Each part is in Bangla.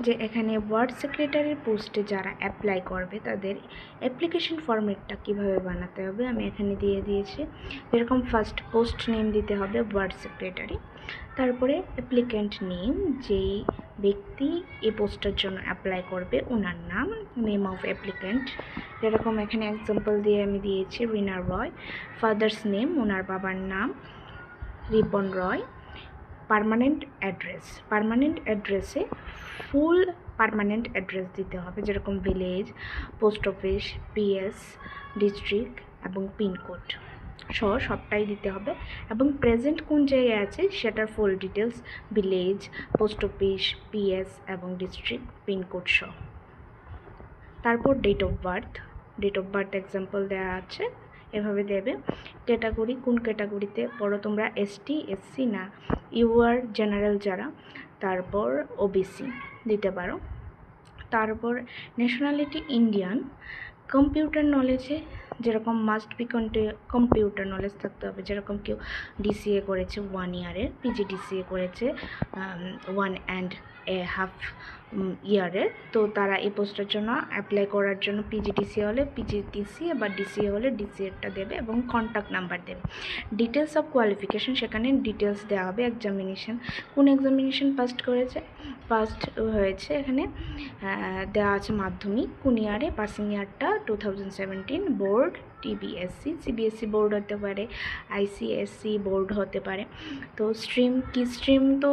যে এখানে ওয়ার্ড সেক্রেটারির পোস্টে যারা অ্যাপ্লাই করবে, তাদের অ্যাপ্লিকেশন ফর্মেটটা কীভাবে বানাতে হবে আমি এখানে দিয়ে দিয়েছি। যেরকম ফার্স্ট পোস্ট নেম দিতে হবে ওয়ার্ড সেক্রেটারি তারপরে অ্যাপ্লিক্যান্ট নেম যেই ব্যক্তি এই পোস্টের জন্য অ্যাপ্লাই করবে ওনার নাম নেম অফ অ্যাপ্লিক্যান্ট যেরকম এখানে এক্সাম্পল দিয়ে আমি দিয়েছি রিনা রয় ফাদার্স নেম ওনার বাবার নাম, Ripon Roy permanent address permanent অ্যাড্রেসে ফুল পারমানেন্ট অ্যাড্রেস দিতে হবে, যেরকম village post office PS district এবং পিনকোড সহ সবটাই দিতে হবে এবং প্রেজেন্ট কোন জায়গায় আছে সেটার full details village post office PS এবং ডিস্ট্রিক্ট পিনকোড সহ। তারপর date of birth date of birth example দেওয়া আছে। এভাবে দেবে। ক্যাটাগরি, কোন ক্যাটাগরিতে? পড়ো তোমরা এসটি এসসি না? ইউআর জেনারেল যারা। তারপর ওবিসি দিতে পারো। তারপর ন্যাশনালিটি ইন্ডিয়ান কম্পিউটার নলেজে যেরকম মাস্ট বি কন্টে কম্পিউটার নলেজ থাকতে হবে। যেরকম কেউ ডিসিএ করেছে ওয়ান ইয়ারের পিজি ডিসিএ করেছে ওয়ান অ্যান্ড এ হাফ ইয়ারের তো তারা এই পোস্টের জন্য অ্যাপ্লাই করার জন্য পিজিটিসি হলে পিজিটিসি বা ডিসিএ হলে ডিসিএরটা দেবে এবং কন্ট্যাক্ট নাম্বার দেবে। ডিটেলস অফ কোয়ালিফিকেশন সেখানে ডিটেলস দেওয়া হবে এক্সামিনেশন কোন এক্সামিনেশন পাস্ট করেছে? ফার্স্ট হয়েছে এখানে দেওয়া আছে মাধ্যমিক, কোন ইয়ারে? Passing ইয়ারটা two thousand board TBSC CBSC board হতে পারে আইসিএসসি বোর্ড হতে পারে। তো স্ট্রিম কি স্ট্রিম তো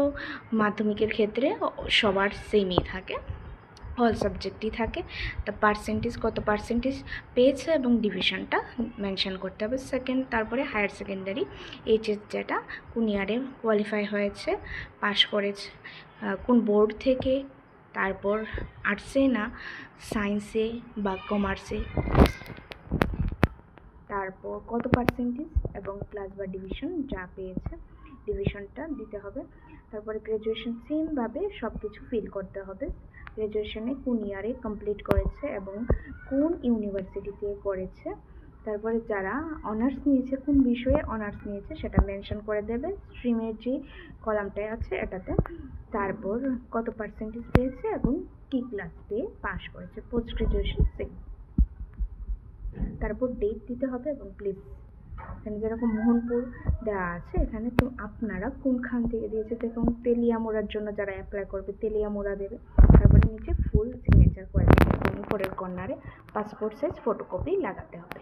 মাধ্যমিকের ক্ষেত্রে সবার সেমই থাকে অল সাবজেক্টই থাকে, তা পার্সেন্টেজ কত পার্সেন্টেজ পেয়েছে এবং ডিভিশনটা মেনশন করতে হবে। সেকেন্ড তারপরে হায়ার সেকেন্ডারি এইচএস যেটা, কোন ইয়ারে কোয়ালিফাই হয়েছে পাশ করেছে কোন বোর্ড থেকে, তারপর আর্টসে না সায়েন্সে বা কমার্সে তারপর কত পার্সেন্টেজ এবং ক্লাস বা ডিভিশন যা পেয়েছে। ডিভিশনটা দিতে হবে। তারপরে গ্র্যাজুয়েশন সেমভাবে সব কিছু ফিল করতে হবে। গ্র্যাজুয়েশনে কোন ইয়ারে কমপ্লিট করেছে এবং কোন ইউনিভার্সিটিতে করেছে। তারপরে যারা অনার্স নিয়েছে, কোন বিষয়ে অনার্স নিয়েছে সেটা মেনশন করে দেবে। স্ট্রিমের যে কলামটায় আছে এটাতে। তারপর কত পার্সেন্টেজ পেয়েছে এবং কী ক্লাস পেয়ে পাস করেছে। পোস্ট গ্রাজুয়েশন সেম তারপর ডেট দিতে হবে এবং প্লেস এখানে যেরকম মোহনপুর দেওয়া আছে, এখানে তো আপনারা কোনখান থেকে দিয়েছে দেখুন তেলিয়া মোড়ার জন্য যারা অ্যাপ্লাই করবে তেলিয়া মোড়া দেবে। তারপরে নিচে ফুল সিগনেচার করে উপরের কর্নারে পাসপোর্ট সাইজ ফটোকপি লাগাতে হবে।